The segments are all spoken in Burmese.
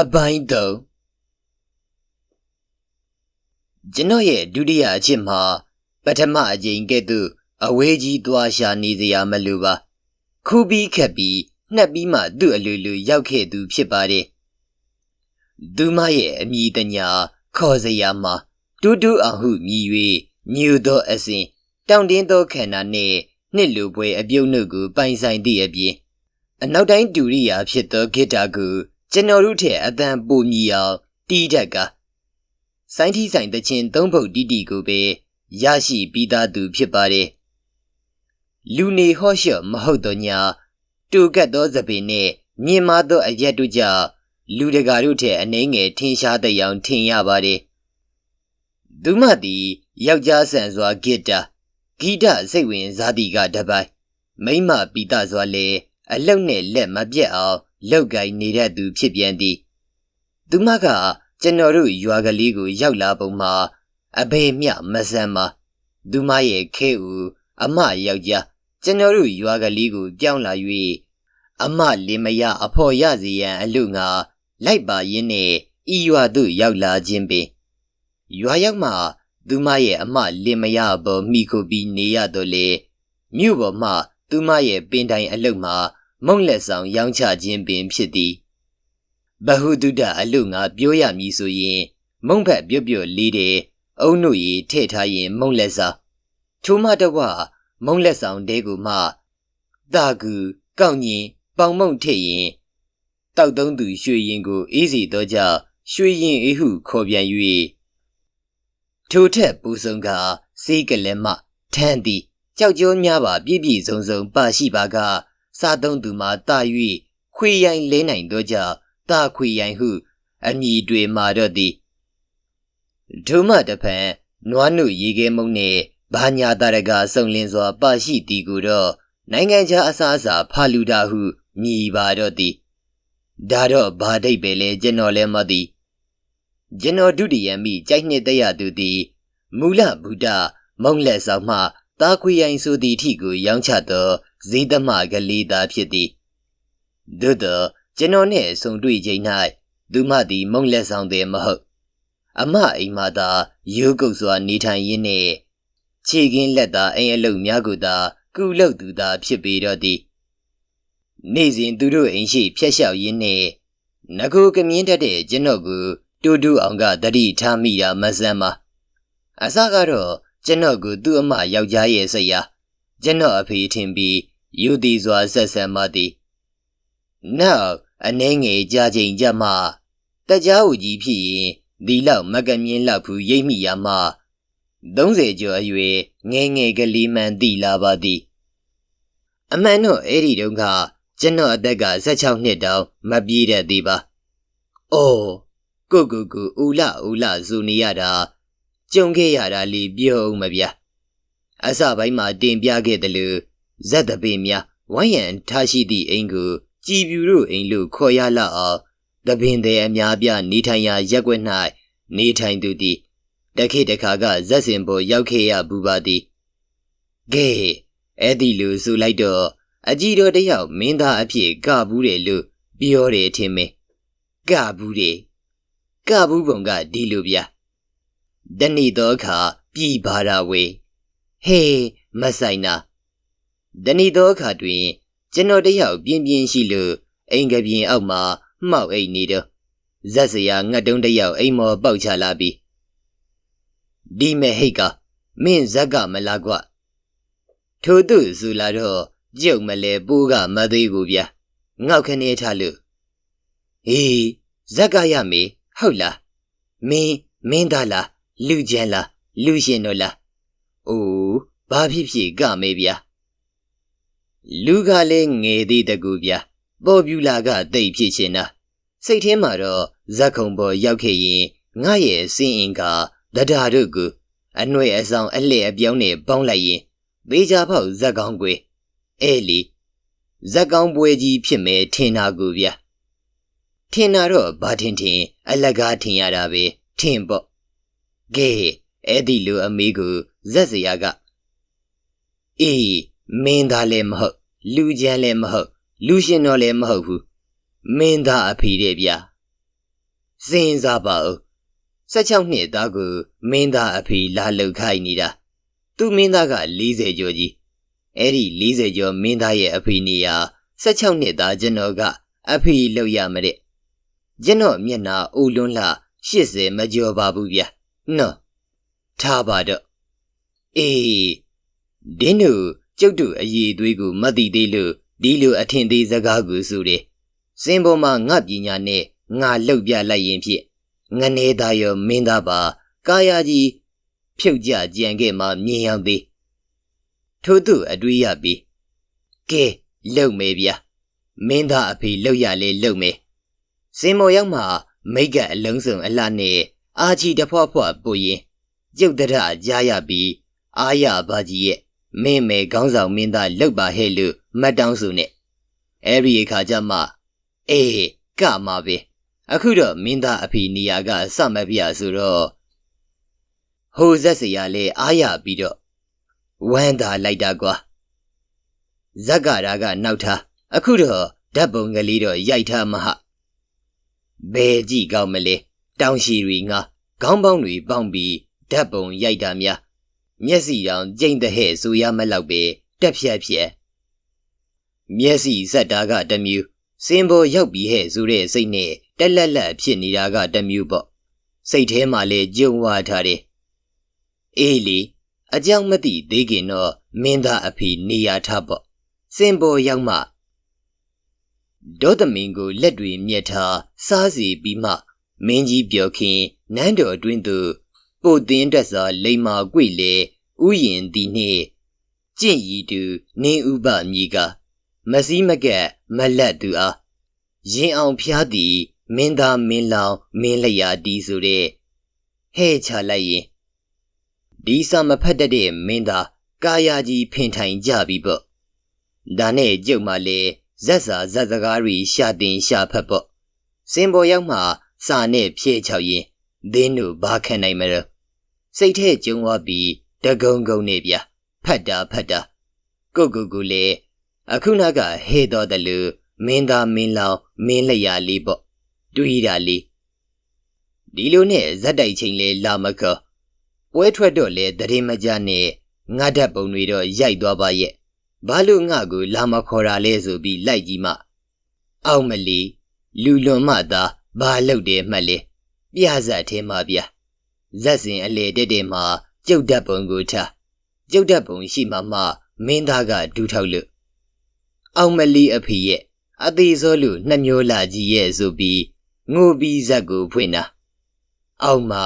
အပိုင်းတော့ကျွန်တော်ရဲ့ဒုတိယအချက်မှာ ပထမအကြိမ်ကဲ့သို့အဝေးကြီးသွားရှာနေစရာမလိုပါခူးပြီးခက်ပြီးနှက်ပြီးမှသူ့အလူလူရောက်ခဲ့သူဖြစ်ပါတယ်သူမရဲ့အမိတညာခေါ်စရာမှာတူးတူးအောင်ဟုမြည်၍ညူသောအစဉ်တောင်တင်းသောခန္ဓာနှင့်နှစ်လူပွဲအပြုံးနှုတ်ကိုပိုင်ဆိုင်သည့်အပြင်အနောက်တိုင်းဒူရိယာဖြစ်သောဂီတာကို ကျွန်တော်တို့ထက်အတန်ပိုမြည်အောင်တီးတက်ကစိုင်းထီဆိုင်တချင်းသုံးဖုတ်တီတီကိုပဲရရှိပြီးသားသူဖြစ်ပါတယ်လူနေဟော့ရှော့မဟုတ်တော့ညာတူကတ်သောသပင်နဲ့မြင်မာသောအရက်တို့ကြောင့်လူတကာတို့ထက်အနှဲငယ်ထင်ရှားတဲ့အောင်ထင်ရပါတယ်သူမသည်ယောက်ျားဆန်စွာဂီတာဂီတစိတ်ဝင်စားသည်ကတပိုင်မိမပီတာစွာလေအလုတ်နဲ့လက်မပြတ်အောင် လောက်ကိုင်းနေတဲ့သူဖြစ်ပြန်သည်သူမကကျွန်တော်တို့ရွာကလေးကိုရောက်လာပုံမှာအဘေမြမဆန်မှာသူမရဲ့ခဲဦးအမယောက်ျားကျွန်တော်တို့ရွာကလေးကိုကြောင်းလာ၍အမလင်မယအဖော်ရစီရန်အလို့ငါလိုက်ပါရင်းနဲ့ဤရွာသို့ရောက်လာခြင်းပင်ရွာရောက်မှသူမရဲ့အမလင်မယပေါ်မိခုပြီးနေရတော့လေမြို့ပေါ်မှသူမရဲ့ပင်တိုင်အလုတ်မှာ မုံလက်ဆောင်ရောင်းချခြင်းပင်ဖြစ်သည်ဘဟုတုဒအလုငါပြောရမည်ဆိုရင် မုံဖက်ပြုတ်ပြုတ်လေးတဲ့အုံတို့ရီထည့်ထားရင်မုံလက်ဆောင်ထိုမှတဝမုံလက်ဆောင်တဲကိုမှတာကူကောက်ညင်ပေါင်မုံထည့်ရင်တောက်သုံးသူရွှေရင်ကိုအေးစီတော့ကြရွှေရင်အေးဟုခေါ်ပြန်၍ထိုထက်ပူဆုံကစေးကလည်းမှထမ်းသည်ကြောက်ကြောများပါပြည့်ပြည့်စုံစုံပါရှိပါက စားသုံးသူမှာတာ၍ခွေရိုင်လဲနိုင်တော့ကြတာခွေရိုင်ဟုအမည်တွေမာတော့သည်ဒုမတဖန်နွားနုရေခဲမုံနှင့်ဘာညာတရကစုံလင်းစွာပါရှိသည်ကိုတော့နိုင်ငံခြားအစားအစာဖာလူတာဟုမြည်ပါတော့သည်ဒါတော့ဘာဒိတ်ပဲလဲကျွန်တော်လည်းမသိကျွန်တော်ဒုတိယမိကြိုက်နှစ်တရသူသည်မူလဗုဒ္ဓမုံလက်ဆောင်မှတာခွေရိုင်ဆိုသည့်အထိကိုရောင်းချသော ဇီးသမကလေးသားဖြစ်သည်သို့သောကျွန်တော်နှင့်ဆုံတွေ့ချိန်၌သူမသည်မုံလက်ဆောင်သည်မဟုတ် အမအိမ်မသာရိုးကုတ်စွာနေထိုင်ရင်းနှင့်ခြေကင်းလက်သာအိမ်အလုပ်များကိုသာကုလုတ်သူသာဖြစ်ပေတော့သည်နေ့စဉ်သူတို့အိမ်ရှိဖျက်လျှောက်ရင်းနှင့်ငကိုကမြင်းတတ်တဲ့ကျွန်တော်ကိုတူတူအောင်ကတတိထားမိတာမဆန်းပါအစကတော့ကျွန်တော်ကိုသူ့အမယောက်ျားရဲ့ဆရာကျွန်တော်အဖေထင်ပြီး ယူသည်စွာဆက်ဆံမှသည်နောက်အနှဲငယ်ကြာချိန်ကြမှတကြားဦးကြီးဖြစ်ရင်ဒီလောက်မကမြင်းလောက်ဖူးရိပ်မိရမှ30ကျော်အရွယ်ငယ်ငယ်ကလေးမှန်သိလာပါသည်အမှန်တော့အဲ့ဒီတုန်းကကျွန်တော်အသက်က16နှစ်တောင်မပြေးတတ်သေးပါ။အော်ကိုကိုကိုဦးလာဦးလာဇူနေရတာကြုံခဲ့ရတာလေးပြောဦးမဗျာ။အစပိုင်းမှာတင်ပြခဲ့တယ်လို့ ဇက်တပေများဝိုင်းရန်ထားရှိသည့်အိမ်ကိုကြည်ပြူတို့အိမ်လို့ခေါ်ရလောက်အောင်တပင်တဲ့အများပြနေထိုင်ရာရက်ွက်၌နေထိုင်သူသည်တခေတခါကဇက်စင်ပေါ်ရောက်ခဲ့ရဘူးပါသည်ကဲအဲ့ဒီလိုဆိုလိုက်တော့အကြီးတော်တယောက်မင်းသားအဖြစ်ကဘူးတယ်လို့ပြောတယ်ထင်မယ်ကဘူးတယ်ကဘူးပုံကဒီလိုဗျာတနေ့တော့ခါပြည်ပါတာဝေဟေးမဆိုင်နာ တနေ့တော့အခါတွင် ကျွန်တော်တယောက်ပြင်းပြင်းရှိလို့အိမ်ကပြင်းအောက်မှာမှောက်အိတ်နေတော့ဇက်စရာငတ်တုံးတယောက်အိမ်မော်ပေါက်ချလာပြီးဒီမဲ့ဟိတ်ကမင်းဇက်ကမလားကွထို့သူဇူလာတော့ကြုံမလဲပိုးကမသေးဘူးဗျာငေါက်ခနေထားလို့ဟေးဇက်ကရမေဟုတ်လားမင်းမင်းသားလားလူကျန်လားလူရှင်တို့လားအိုးဘာဖြစ်ဖြစ်ကမေဗျာ လူကလည်းငယ်သေးတကူဗျာပေါ်ပြူလာကတိတ်ဖြစ်ရှင်တာစိတ်ထဲမှာတော့ဇက်ခုံပေါ်ရောက်ခဲ့ရင်ငါရဲ့စင်းအင်ကဒဒါတို့ကိုအနှွေအဆောင်အလှဲ့အပြောင်းနဲ့ပေါင်းလိုက်ရင်ဘေးကြဖောက်ဇက်ကောင်းကွယ်အဲ့လီဇက်ကောင်းပွဲကြီးဖြစ်မယ်ထင်တာကိုဗျာထင်တာတော့ဘာထင်ထင်အလကားထင်ရတာပဲထင်ပေါ့ကဲအဲ့ဒီလိုအမေကိုဇက်စရာကအေး မင်းသားလည်းမဟုတ်လူချမ်းလည်းမဟုတ်လူရှင်တော်လည်းမဟုတ်ဘူးမင်းသားအဖေတဲ့ဗျာစဉ်းစားပါဦး16နှစ်သားကိုမင်းသားအဖေလာလှုပ်ခိုင်းနေတာသူမင်းသားက40ကျော်ကြီးအဲ့ဒီ40ကျော်မင်းသားရဲ့အဖေနေရာ16နှစ်သားကျွန်တော်ကအဖေလှုပ်ရမတဲ့ကျွန်တော်မျက်နှာအိုလွန်းလှ80မကျော်ပါဘူးဗျာနော်ထားပါတော့အေးဒင်းတို့ ကျုပ်တို့အည်သွေးကိုမသိသေးလို့ဒီလိုအထင်သေးစကားကိုဆိုတယ်စင်ပေါ်မှာငါပညာနဲ့ငါလှုပ်ပြလိုက်ရင်ဖြစ်ငနေသားရောမင်းသားပါ ကာယာကြီးဖြုတ်ကြကြံခဲ့မှမြင်ရောက်သေးထို့သူအတွေးရပြီကဲလှုပ်မေဗျာမင်းသားအဖေလှုပ်ရလေလှုပ်မေစင်မော်ရောက်မှမိတ်ကအလုံးစုံအလှနဲ့အာချီတဖွားဖွားပူရင်ကျုပ်တရကြားရပြီးအာရဘာကြီးရဲ့ မင်းမေခေါင်းဆောင်မင်းသားလှုပ်ပါဟဲ့လို့မှတ်တောင်းစုနဲ့အဲ့ဒီအခါကျမှအေးကမှာပဲအခုတော့မင်းသားအဖေနေရာကစမပြဆိုတော့ဟိုဇက်စရာလဲအားရပြီးတော့ဝမ်းသာလိုက်တာကွာဇက်ကရာကနောက်ထားအခုတော့ဓာတ်ပုံကလေးတော့ရိုက်ထားမဟဘယ်ကြည့်ကောင်းမလဲတောင်ရှည်တွေငါခေါင်းပေါင်းတွေပေါင်းပြီးဓာတ်ပုံရိုက်တာများ မျက်စိတောင်ကျိမ့်တဲ့ဟဲ့ဆိုရမလောက်ပဲတက်ဖြတ်ဖြတ်မျက်စိဆက်တာကတမျိုးစင်ပေါ်ရောက်ပြီးဟဲ့ဆိုတဲ့စိတ်နဲ့တက်လက်လက်ဖြစ်နေတာကတမျိုးပေါ့စိတ်ထဲမှာလေကြုံဝါထားတယ်အေးလေအကြောင်းမသိသေးခင်တော့မင်းသားအဖေနေရထားပေါ့စင်ပေါ်ရောက်မှဒေါသမင်းကိုလက်တွေမြက်ထားစားစီပြီးမှမင်းကြီးပြောခင်နန်းတော်အတွင်းသို့ ပို့တင်းတက်စွာလိမ္မာကွေလေဥယျင်သည်နှင့်ကြင့်ရီတူနင်းဥပမြည်ကမစည်းမကက်မလက်သူအားရင်အောင်ဖျားသည်မင်းသားမင်းလောင်မင်းလျာတီးဆိုတဲ့ဟဲ့ချလိုက်ရင်ဒီစာမဖတ်တတ်တဲ့မင်းသားကာယာကြီးဖင်ထိုင်ကြပြီပေါ့ဒါနဲ့ကျုပ်မှလည်းဇက်စာဇက်စကားတွေရှာတင်ရှာဖတ်ပေါ့စင်ပေါ်ရောက်မှစာနဲ့ဖြည့်ချောက်ရင်ဒင်းတို့ဘာခံနိုင်မလို့ စိတ်ထဲကျုံသွားပြီးတကုံကုံနေဗျဖတ်တာဖတ်တာကိုကိုကိုလေအခုနကဟေတော်တယ်လို့မင်းသားမင်းလောင်မင်းလျာလေးပေါ့တွေးတာလေးဒီလိုနဲ့ဇက်တိုက်ချင်းလေလာမကောပွဲထွက်တော့လေတရင်မကြနဲ့ငါဓာတ်ပုံတွေတော့ရိုက်သွားပါရဲ့ဘာလို့ငါကိုလာမခေါ်တာလဲဆိုပြီးလိုက်ကြည့်မှအောက်မလီလူလွန်မှသာဘာလုပ်တယ်မှတ်လေပြဇက်ထဲမှာဗျ ဇက်စင်အလေတက်တယ်မှာကျုပ်ဓာတ်ပုံကိုထားကျုပ်ဓာတ်ပုံရှိမှမှမင်းသားကဒူးထောက်လို့အောင်မလီအဖေရဲ့အသေးစောလူနှမျောလာကြီးရဲ့ဆိုပြီးငိုပြီးဇက်ကိုဖွင့်တာအောက်မှာ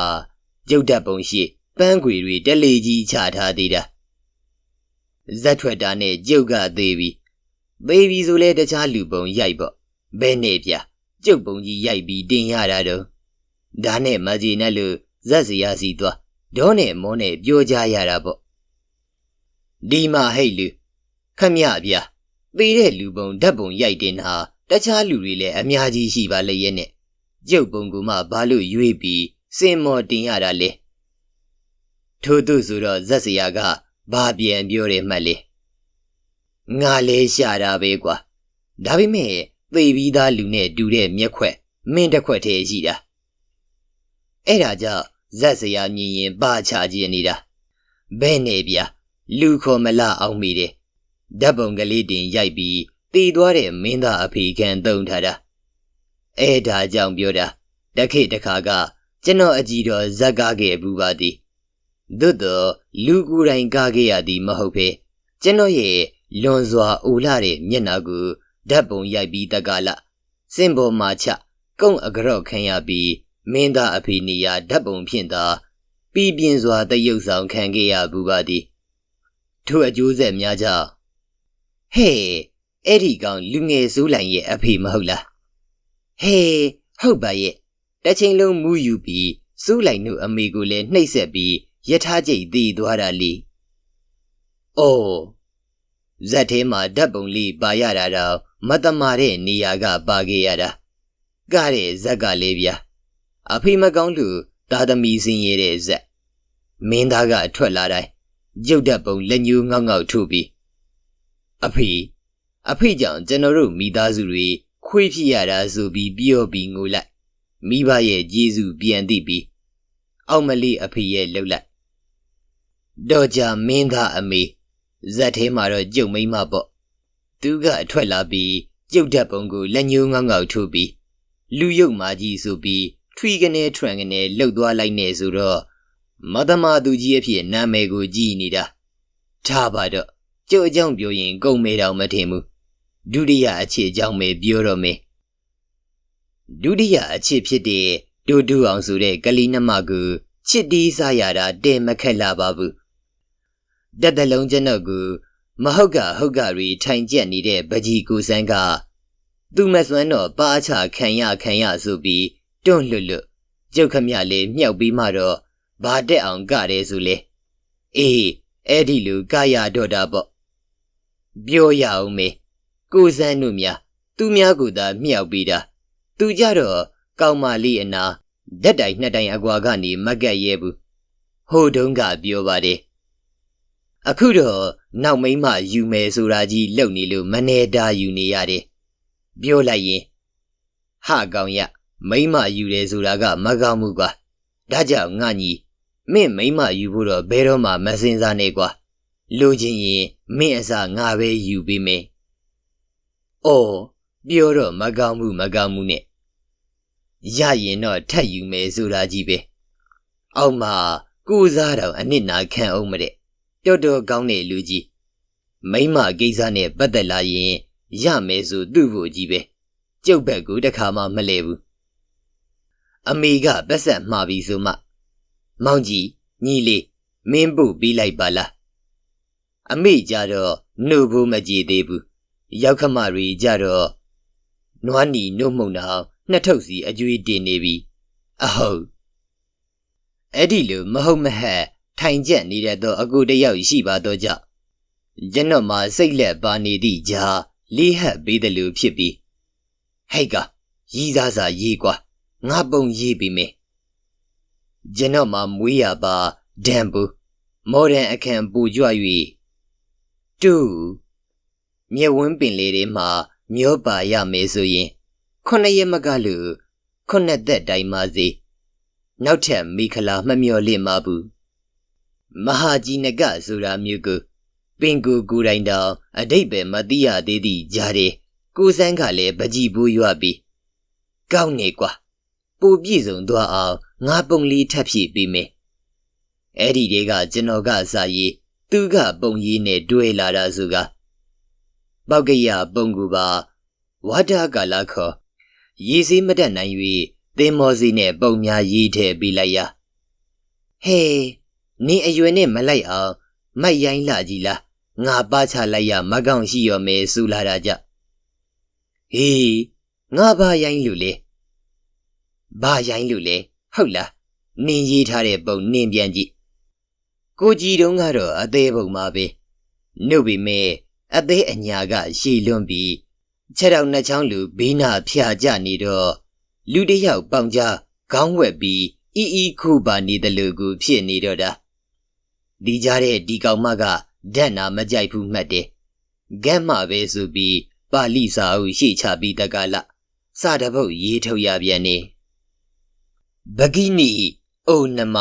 ကျုပ်ဓာတ်ပုံရှိပန်းခွေတွေတက်လေကြီးချထားသေးတာဇက်ထွက်တာနဲ့ကျုပ်ကသေးပြီသေးပြီဆိုလဲတခြားလူပုံရိုက်ပေါ့ဘဲနဲ့ဗျကျုပ်ပုံကြီးရိုက်ပြီးတင်ရတာတော့ဒါနဲ့မကြီးနဲ့လို့ ဇက်စရာစီသွားဒေါနဲ့မောနဲ့ပြောကြရတာပေါ့ဒီမှာဟဲ့လူခမရဗျာသေးတဲ့လူပုံဓာတ်ပုံရိုက်တင်တာတခြားလူတွေလည်းအများကြီးရှိပါလေရဲ့နဲ့ကျုပ်ပုံကမှဘာလို့ရွေးပြီးစင်မော်တင်ရတာလဲထို့သူဆိုတော့ဇက်စရာကဘာပြန်ပြောတယ်မှတ်လေငါလဲရှာတာပဲကွာဒါပေမဲ့သေပြီးသားလူနဲ့တူတဲ့မျက်ခွက်မင်းတစ်ခွက်တည်းရှိတာအဲ့ဒါကြောင့် ဇက်စရာမြင်ရင်ပါချခြင်းနေတာဘဲနဲ့ဗျာလူခေါ်မလာအောင်မိတယ်ဓာတ်ပုံကလေးတင်ရိုက်ပြီးတည်သွားတဲ့မင်းသားအဖေခံတုံထားတာအဲ့ဒါကြောင့်ပြောတာတခိတခါကကျွန်တော်အကြည့်တော်ဇက်ကားခဲ့ဘူးပါသည်သို့တော့လူကိုယ်တိုင်ကားခဲ့ရသည်မဟုတ်ပဲကျွန်တော်ရဲ့လွန်စွာအိုလာတဲ့မျက်နှာကိုဓာတ်ပုံရိုက်ပြီးတကလာစင်ပေါ်မှာချကုန်းအကြော့ခံရပြီး မင်းသားအဖေနေရဓာတ်ပုံဖြင့်သာပြီးပြင်းစွာတရုပ်ဆောင်ခံခဲ့ရဘူးပါသည်ထို့အကျိုးဆက်များကြောင့်ဟဲ့အဲ့ဒီကောင်လူငယ်စိုးလိုင်ရဲ့အဖေမဟုတ်လားဟေးဟုတ်ပါရဲ့တချိန်လုံးမူးယူပြီးစိုးလိုင်တို့အမေကိုလည်းနှိပ်စက်ပြီးယထာကျိတ်သေးသွားတာလေအိုးဇက်ထဲမှာဓာတ်ပုံလေးပါရတာတော့မတမာတဲ့နေရာကပါခဲ့ရတာကတဲ့ဇက်ကလေးဗျာ အဖေမကောင်းလူသားသမီးစင်းရတဲ့ဇက်မင်းသားကထွက်လာတိုင်းရုပ်ဓာတ်ပုံလက်ညှိုးငေါက်ငေါက်ထုတ်ပြီးအဖေအဖေကြောင့်ကျွန်တော်တို့မိသားစုတွေခွေးဖြစ်ရတာဆိုပြီးပြောပြီးငိုလိုက်မိဘရဲ့ကျေးဇူးပြန်သိပြီးအောင်မလေးအဖေရဲ့လှုပ်လိုက်တော့ကြမင်းသားအမေဇက်ထဲမှာတော့ကြုံမိမပေါ့သူကအထွက်လာပြီးကြုတ်တက်ပုံကိုလက်ညှိုးငေါငေါထိုးပြီးလူရုပ်မာကြီးဆိုပြီး ထွီကနေထွန်ကနေလှုပ်သွားလိုက်နေဆိုတော့မသမာသူကြီးအဖြစ်နာမည်ကိုကြည်နေတာထားပါတော့ကျုပ်အကြောင်းပြောရင်ကုန်မေတောင်မထင်ဘူးဒုတိယအခြေအကြောင်းပဲပြောတော့မယ်ဒုတိယအခြေဖြစ်တဲ့ဒူဒူအောင်ဆိုတဲ့ကလေးနှမကိုချစ်တီးစားရတာတဲမခက်လာပါဘူးတက်တလုံးကျွန်တော်ကိုမဟုတ်ကဟုတ်ကရီထိုင်ကျက်နေတဲ့ပကြီးကိုစန်းကသူမစွမ်းတော့ပါချခံရခံရဆိုပြီး တွန့်လွတ်လွတ်ကျုပ်ခမလေးမြောက်ပြီးမှတော့ဘာတက်အောင်ကတယ်ဆိုလေအေးအဲ့ဒီလူကရတော့တာပေါ့ပြောရအောင်မေကိုစန်းတို့များသူများကိုသာမြောက်ပြီးတာသူကြတော့ကောင်းမလေးအနာဓာတ်တိုင်နှစ်တိုင်အကွာကနေမကက်ရဲဘူးဟိုတုန်းကပြောပါတယ်အခုတော့နောက်မိမယူမယ်ဆိုတာကြီးလုံနေလို့မနေတာယူနေရတယ်ပြောလိုက်ရင်ဟကောင်ရ မိမယူတယ်ဆိုတာကမကောင်းဘူးကွာဒါကြောင့်ငါညီမင်းမိမယူဖို့တော့ဘယ်တော့မှမစင်စားနဲ့ကွာလိုချင်ရင်မင်းအစားငါပဲယူပေးမယ်။အော်ပြောတော့မကောင်းဘူးမကောင်းဘူးနဲ့ရရင်တော့ထက်ယူမယ်ဆိုတာကြီးပဲ။အောက်မှာကိုစားတော်အနစ်နာခံအောင်မတဲ့တော်တော်ကောင်းတဲ့လူကြီးမိမကိစ္စနဲ့ပတ်သက်လာရင်ရမယ်ဆိုသူ့ဖို့ကြီးပဲကျုပ်ဘက်ကိုတခါမှမလဲဘူး အမေကပတ်ဆက်မှားပြီဆိုမှမောင်ကြီးညီလေးမင်းပို့ပြီးလိုက်ပါလားအမေကြတော့နှုတ်ဖို့မကြည်သေးဘူးရောက်ခမရီကြတော့နွားနီနှုတ်မှုန်အောင်နှစ်ထုပ်စီအကျွေးတင်နေပြီအဟုတ်အဲ့ဒီလိုမဟုတ်မဟက်ထိုင်ကျက်နေတဲ့တော့အကူတယောက်ရှိပါတော့ကြကျွန်တော်မှစိတ်လက်ပါနေသည့်ကြားလေးဟက်ပေးတယ်လို့ဖြစ်ပြီးဟိတ်ကရီးစားစားရေးကွာ ငါပုံရေးပြီးမယ်ကျွန်တော်မှမွေးရပါဒံဘူးမော်ဒန်အခန့်ပူကြွ၍တူမြက်ဝင်းပင်လေးတွေမှာမျောပါရမယ်ဆိုရင်ခုနှစ်ရက်မကလို့ခုနှစ်သက်တိုင်ပါစေနောက်ထပ်မိခလာမမျောလင့်ပါဘူးမဟာကြီးနကဆိုတာမျိုးကိုပင်ကိုကိုယ်တိုင်တောင်အတိတ်ပဲမသိရသေးသည့်ကြားတယ်ကိုစန်းကလည်းပကြီးဘူးရွပြီးကောင်းနေကွာ ပူပြည့်စုံသွားအောင်ငါပုံလေးထပ်ဖြည့်ပေးမယ်အဲ့ဒီတွေကကျွန်တော်ကစာရေးသူကပုံရေးနဲ့တွဲလာတာဆိုကပောက်ကရပုံကူပါဝါဒကာလခောရေးစည်းမတတ်နိုင်၍သင်မောစီနဲ့ပုံများရေးထည့်ပေးလိုက်ရဟေးနင်းအရွယ်နဲ့မလိုက်အောင်မိုက်ရိုင်းလာကြီးလားငါပါချလိုက်ရမကောင်ရှိရောမယ်စူလာတာကြဟေးငါဘာရိုင်းလူလဲ ဘာရိုင်းလူလဲဟုတ်လားနင်းရေးထားတဲ့ပုံနင်းပြန်ကြည့်ကိုကြီးတုံးကတော့အသေးပုံမှာပဲနှုတ်ပေမဲ့အသေးအညာကရှည်လွန်းပြီးခြေထောက်နှစ်ချောင်းလူဘေးနာဖျာကျနေတော့လူတစ်ယောက်ပေါင်ကြားခေါင်းဝက်ပြီးအီအီခုပါနေတယ်လို့ကိုဖြစ်နေတော့တာဒီကြားတဲ့ဒီကောင်မကဓာတ်နာမကြိုက်ဘူးမှတ်တယ်ဂက်မှပဲဆိုပြီးပါဠိစာအုပ်ရှေ့ချပြီးတကလစတပုတ်ရေးထုတ်ရပြန်နေ ဘဂိနီအိုနမ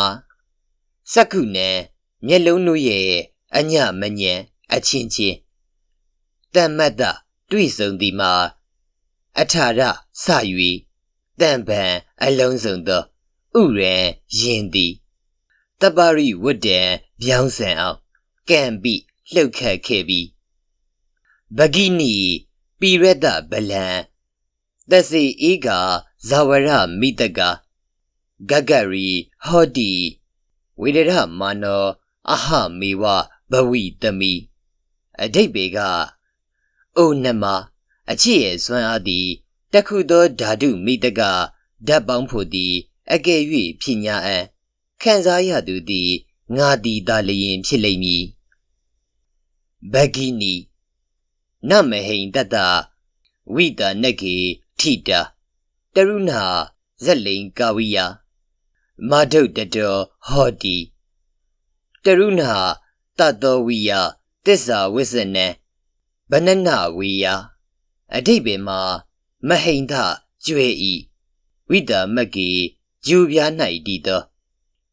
စက္ခုနဲ့မျက်လုံးတို့ရဲ့အညမညံအချင်းချင်းတမ္မတ္တတွေ့ဆုံသည်မှာအထာရစ၍တံပံအလုံးစုံသောဥရန်ရင်သည်တပရိဝတ္တံပြောင်းဆန်အောင်ကံပိလှုပ်ခတ်ခဲ့ပြီးဘဂိနီပိရတဗလံသစေဧကဇဝရမိတက ဂဂရီဟောတိဝိရဒမာနောအဟမေဝဘဝိတမိအတိတ်ပေကအိုနမအချစ်ရဲ့စွမ်းအားသည်တခုသောဓာတုမိတကဓာတ်ပေါင်းဖို့သည်အကယ်၍ဖြစ်ညာအံခံစားရသူသည်ငါသည်သာလျင်ဖြစ်လိမ့်မည်ဘဂိနီနမဟိန်တတဝိတာနကေထိတာတရုဏဇက်လိန်ကာဝိယ မဒုတ်တတော်ဟောတိတရုဏတတောဝိယတစ္ဆာဝိဇ္ဇနံဗနနဝေယအတိတ်ပင်မှာမဟိန်သကျွဲဤဝိတာမက်ကေဂျူပြား၌တည်သော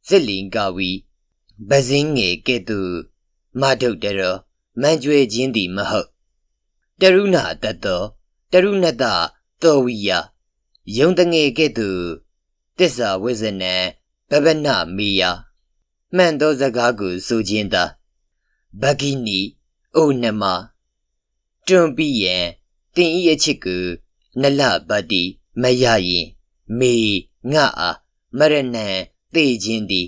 စစ်လင်ကဝီပဇင်းငယ်ကဲ့သို့မဒုတ်တရောမန်ကျွေခြင်းသည်မဟုတ်တရုဏတတ္တောတရုဏတတောဝိယယုံတငယ်ကဲ့သို့ တစ္ဆာဝိဇ္ဇနံဘဗနမေယမှန်သောစကားကိုဆိုခြင်းသာဘဂိနီအိုနမတွန်ပြီးရင်တင်ဤအချစ်ကိုနလပတိမရရင်မေငါအားမရဏံသေခြင်းသည်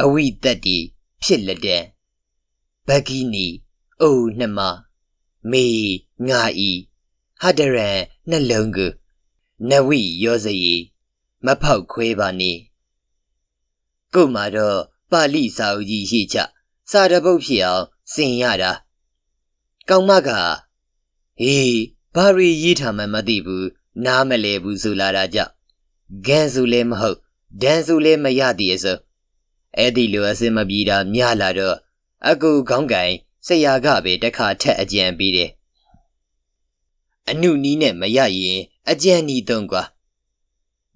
အဝိတ္တိဖြစ်လက်တဲ့ဘဂိနီအိုနှမမေငါဤဟဒရံနှလုံးကိုနဝိရောစရီ မဖောက်ခွဲပါနေကို့မှာတော့ပါဠိစာအုပ်ကြီးရှိချစာတပုတ်ဖြစ်အောင်စင်ရတာကောင်းမကဟေးဘာရီရေးထားမှမသိဘူးနားမလဲဘူးဆိုလာတာကြောင့်ဂန်စုလည်းမဟုတ်ဒန်စုလည်းမရသေးရဲ့ဆိုအဲ့ဒီလိုအစင်မပြေတာမြလာတော့အကူခေါင်းကင်ဆရာကပဲတခါထက်အကြံပေးတယ်အနုနီးနဲ့မရရင်အကြံနီးသုံးကွာ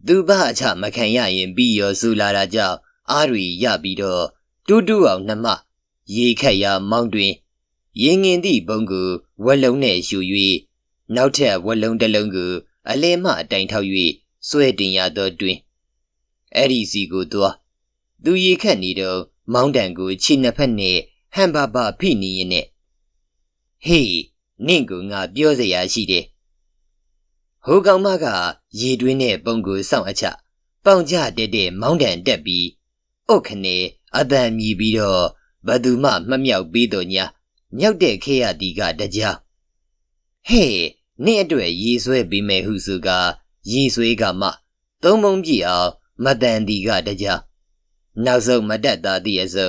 သူဘအချမခံရရင်ပြီးရောဆူလာတာကြောင့်အားတွေရပြီးတော့တူးတူးအောင်နှမရေခက်ရမောင်းတွင်ရင်ငင်သည့်ဘုံကိုဝက်လုံးနဲ့ယူ၍နောက်ထပ်ဝက်လုံးတစ်လုံးကိုအလဲမှအတိုင်ထောက်၍ဆွဲတင်ရသောတွင်အဲ့ဒီစီကိုသွားသူရေခက်နေတော့မောင်းတန်ကိုခြေနှစ်ဖက်နဲ့ဟန်ပါပါဖိနေရင်နဲ့ဟေးနင့်ကငါပြောစရာရှိတယ် ဟိုကောင်မကရေတွင်းနဲ့ပုံကိုစောင့်အချပေါင်ကြတက်တဲ့မောင်းတန်တက်ပြီးအုတ်ခနဲ့အတန်မြည်ပြီးတော့ဘသူမှမမြောက်ပြီးတော့ညာမြောက်တဲ့ခေရတီကတကြားဟေးနင့်အတွက်ရေဆွဲပြီးမယ်ဟုဆိုကရေဆွဲကမှသုံးပုံကြည့်အောင်မတန်တီကတကြားနောက်ဆုံးမတက်သားသည့်အစုံ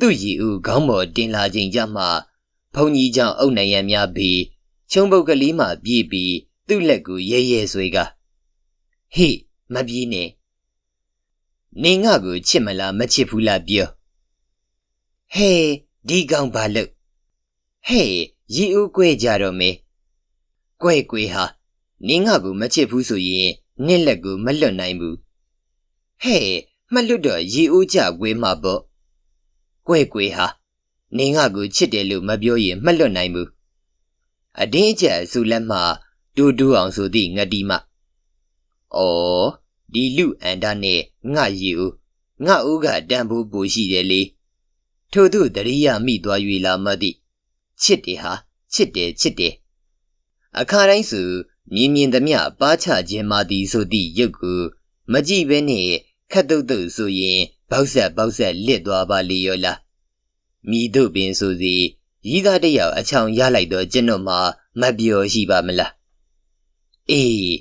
သူ့ရီဦးခေါင်းပေါ်တင်လာခြင်းကြမှဘုံကြီးကြောင့်အုတ်နိုင်ရန်များပြီးချုံပုတ်ကလေးမှပြေးပြီး သူ့လက်ကိုရဲရဲဆွေးကဟေ့မပြေးနဲ့နင်ငါကိုချစ်မလားမချစ်ဘူးလားပြောဟေးဒီကောင်ဘာလို့ဟေးရီဦးကွဲကြတော့မေကွဲကွဲဟာနင်ငါကိုမချစ်ဘူးဆိုရင်နင့်လက်ကိုမလွတ်နိုင်ဘူးဟဲ့မလွတ်တော့ရီဦးကြကွဲမှာပေါ့ကွဲကွဲဟာနင်ငါကိုချစ်တယ်လို့မပြောရင်မလွတ်နိုင်ဘူးအတင်းအကျပ်ဇူလက်မှ တူတူအောင်ဆိုသည့်ငတိမအော်ဒီလူအန်တာနဲ့ငါရီဦးငါဦးကတန်ဖိုးပူရှိတယ်လေထို့သူတရိယာမိသွား၍လာမသိချစ်တယ်ဟာချစ်တယ်ချစ်တယ်အခါတိုင်းစုမြင်မြင်သမျှပါချခြင်းမာသည်ဆိုသည့်ရုပ်ကိုမကြည့်ဘဲနဲ့ခတ်တုတ်တုတ်ဆိုရင်ဘောက်ဆက်ဘောက်ဆက်လစ်သွားပါလေရောလားမိတို့ပင်ဆိုစီရီးသားတယောက်အချောင်ရလိုက်တော့ကျွန်တော်မှမပြောရှိပါမလား အေး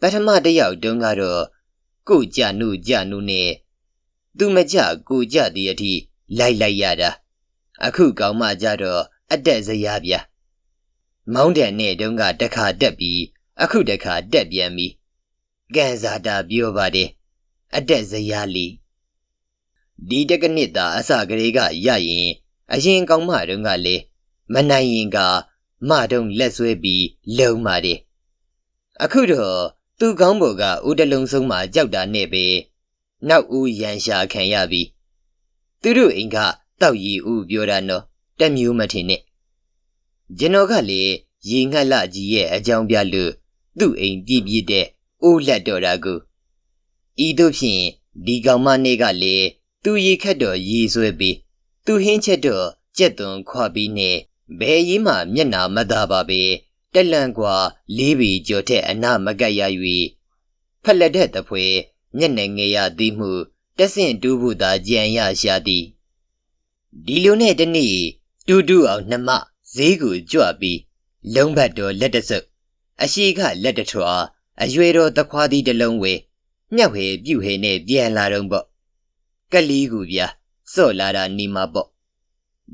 ပထမတယောက်တုန်းကတော့ကိုကြနုကြနုနဲ့သူမကြကိုကြသည်အထိလိုက်လိုက်ရတာအခုကောင်မကြတော့အတက်စရာဗျာမောင်းတဲ့နဲ့တုန်းကတခါတက်ပြီးအခုတခါတက်ပြန်ပြီကန်စာတာပြောပါတယ်အတက်စရာလီဒီတကနစ်သာအစကလေးကရရင် အရင်ကောင်မတုန်းကလေမနိုင်ရင်ကမတုံးလက်ဆွဲပြီးလုံပါတယ် အခုတော့သူ့ကောင်းဘော်ကဦးတလုံးဆုံးမှာကြောက်တာနဲ့ပဲနောက်ဦးရန်ရှာခံရပြီသူတို့အိမ်ကတောက်ရီဦးပြောတာနော်တက်မျိုးမထင်နဲ့ကျွန်တော်ကလေရေငှက်လကြီးရဲ့အကြောင်းပြလို့သူ့အိမ်ပြည့်ပြည့်တဲ့အိုးလက်တော်တာကိုဤတို့ဖြင့်ဒီကောင်မနေကလေသူရေခက်တော်ရေဆွဲပြီးသူဟင်းချက်တော့ကြက်သွန်ခွာပြီးနဲ့ဘယ်ရေးမှမျက်နာမသာပါပဲ တက်လန့်ကွာလေးပေကျော်ထက်အနာမကတ်ရ၍ဖက်လက်တဲ့တဖွဲမျက်နှာငယ်ရသည်မှုတက်ဆင့်တူးဖို့သာကြံရရှာသည်ဒီလိုနဲ့တနေ့တူတူအောင်နှမဈေးကိုကြွပြီးလုံးဘတ်တော်လက်တဆုပ်အရှိကလက်တထွာအရွယ်တော်တခွားသီးတစ်လုံးဝဲမြက်ဝဲပြုတ်ဟဲနဲ့ပြန်လာတော့ပေါ့ကလီကူဗျာစော့လာတာနေမှာပေါ့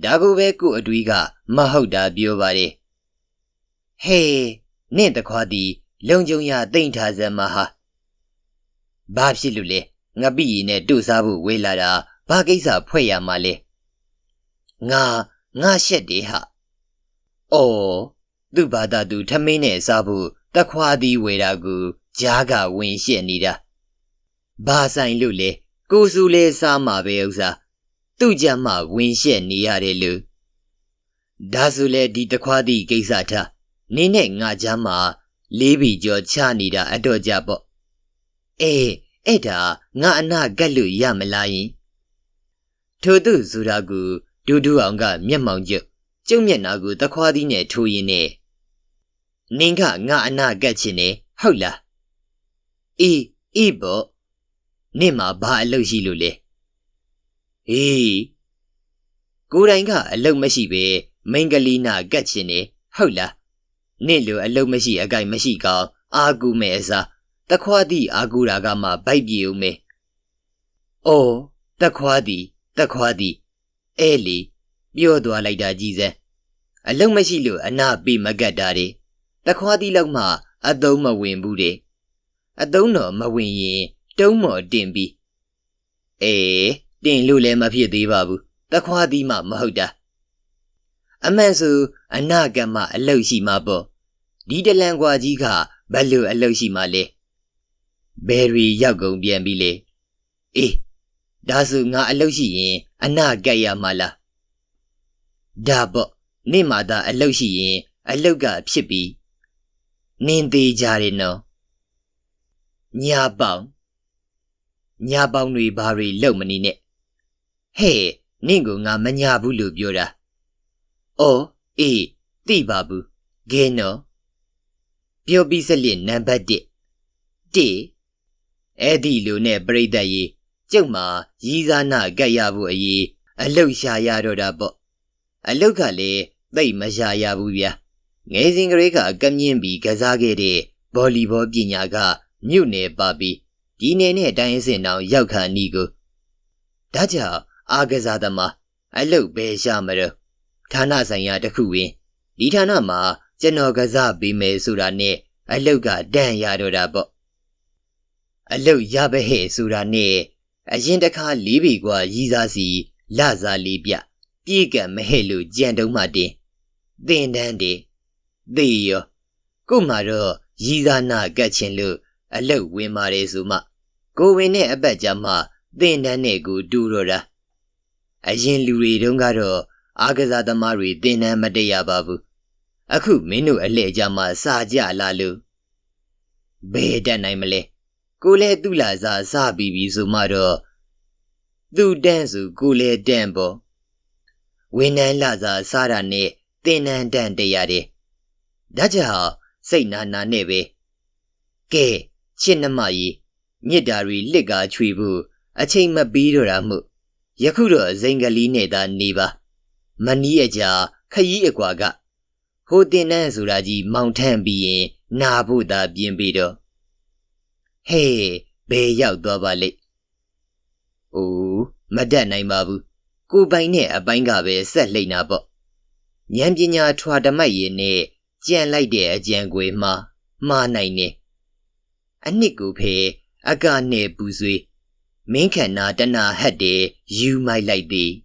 ဒါကိုပဲကို့အတွေးကမဟုတ်တာပြောပါတယ် ဟေးနင့်တခွားသည်လုံကြုံရတိမ့်ထားစမ်းမဟာဘာဖြစ်လို့လဲငါပြီနဲ့တို့စားဖို့ဝေးလာတာဘာကိစ္စဖွဲ့ရမှာလဲငါငါရှက်တယ်ဟာအော်သူ့ဘာသာသူထမင်းနဲ့စားဖို့တခွားသည်ဝေတာကိုဂျားကဝင်ရှက်နေတာဘာဆိုင်လို့လဲကိုစုလဲစားမှာပဲဥစားသူ့ကြမ်းမှဝင်ရှက်နေရတယ်လို့ဒါဆိုလေဒီတခွားသည့်ကိစ္စထား နင်းနဲ့ငါချမ်းမှာလေးပြီကျော်ချနေတာအတော့ကြပေါ့အေးအဲ့ဒါငါအနာကတ်လို့ရမလားယင်ထို့သူဆိုတာကိုဒူးဒူးအောင်ကမျက်မှောင်ကျုပ်ကျုပ်မျက်နာကိုတခွားသီးနဲ့ထိုးရင်းနဲ့နင်းကငါအနာကတ်ချင်နေဟုတ်လားအေးအေးပေါ့နင့်မှာဘာအလုပ်ရှိလို့လဲဟေးကိုယ်တိုင်ကအလုပ်မရှိပဲမိန်ကလေးနာကတ်ချင်နေဟုတ်လား နင့်လိုအလုပ်မရှိအကိုင်မရှိကောင်းအာကူမဲ့အစားတခွားသည့်အာကူတာကမှဗိုက်ပြေဦးမယ်အော်တခွားသည်တခွားသည်အဲလီပြောသွားလိုက်တာကြီးစဲအလုံးမရှိလို့အနာပေးမကတ်တာတွေတခွားသီးလောက်မှအသုံးမဝင်ဘူးတဲ့အသုံးတော်မဝင်ရင်တုံးမော်တင်ပြီးအေးတင်လို့လည်းမဖြစ်သေးပါဘူးတခွားသီးမှမဟုတ်တာအမှန်ဆိုအနာကမှအလုတ်ရှိမှာပေါ့ ဒီတလန်ကွာကြီးကဘယ်လိုအလုတ်ရှိမှာလဲဘယ်ရီရောက်ကုန်ပြန်ပြီလေအေးဒါဆိုငါအလုတ်ရှိရင် အနာကက်ရမှာလားဒါပေါ့နေ့မှသာအလုတ်ရှိရင် အလုတ်ကဖြစ်ပြီးနင်းသေးကြတယ်နော်ညာပေါင်ညာပေါင်တွေဘာတွေလုံမနေနဲ့ဟဲ့နင့်ကငါမညာဘူးလို့ပြောတာအော်အေးသိပါဘူးဂဲနော် ပြောပြီးစလစ်နံပါတ်1 1အဲ့ဒီလိုနဲ့ပြိတ္တရေကျုပ်မှာရီးစားနာကတ်ရဖို့အရေးအလုတ်ရှာရတော့တာပေါ့အလုတ်ကလည်းသိပ်မရှာရဘူးဗျာငယ်စဉ်ကလေးကကမြင့်ပြီးကစားခဲ့တဲ့ဗော်လီဘောပညာကမြို့နယ်ပါပြီးဒီနယ်နဲ့တိုင်းစင်တောင်ရောက်ခါနီးကိုဒါကြောင့်အာကစားသမားအလုတ်ပဲရှာမတော့ဌာနဆိုင်ရာတစ်ခုဝင်ဒီဌာနမှာ ကျွန်တော်ကစားပေးမယ်ဆိုတာနဲ့အလုတ်ကတန်ရတော့တာပေါ့အလုတ်ရပဲဟဲ့ဆိုတာနဲ့အရင်တခါလေးပေကွာရီစားစီလစားလေးပြပြေကံမဟဲ့လို့ကြံတုံးမှတင်သင်တန်းတယ်သေရောကို့မှာတော့ရီစားနာကတ်ချင်းလို့အလုတ်ဝင်ပါတယ်ဆိုမှကိုဝင်နဲ့အပတ်ကြမှာသင်တန်းနဲ့ကိုတူတော့တာအရင်လူတွေတုန်းကတော့အားကစားသမားတွေသင်တန်းမတက်ရပါဘူး အခုမင်းတို့အလှည့်ကြမှာစာကြလာလို့ဘယ်တက်နိုင်မလဲကိုလဲသူ့လာစားစပြီးပြီဆိုမှတော့သူ့တန်းစုကိုလဲတန်းပေါ့ဝင်းနန်းလာစားစားတာနဲ့တင်နန်းတန်းတရတဲ့ဒါကြောင့်စိတ်နာနာနဲ့ပဲကဲချစ်နှမကြီးမြစ်တာတွေလစ်ကာချွေဖို့အချိန်မပြီးတော့တာမှုယခုတော့ဇိမ်ကလေးနဲ့သာနေပါမနီးအကြာခရီးအကွာက ဟိုတင်နန်းဆိုတာကြီးမောင်ထန့်ပြီးရင်နာဖို့သာပြင်းပြီးတော့ဟေးဘယ်ရောက်သွားပါလိမ့်။အိုးမတတ်နိုင်ပါဘူး။ကိုပိုင်နဲ့အပိုင်းကပဲဆက်လှိမ့်တာပေါ့။ဉာဏ်ပညာထွာတမိုက်ရင်နဲ့ကြံလိုက်တဲ့အကြံကွေမှာမှားနိုင်နေ။အနှစ်ကိုဖေအကနဲ့ပူဆွေးမင်းခန္ဓာတနာဟတ်တယ်ယူမိုက်လိုက်သည်။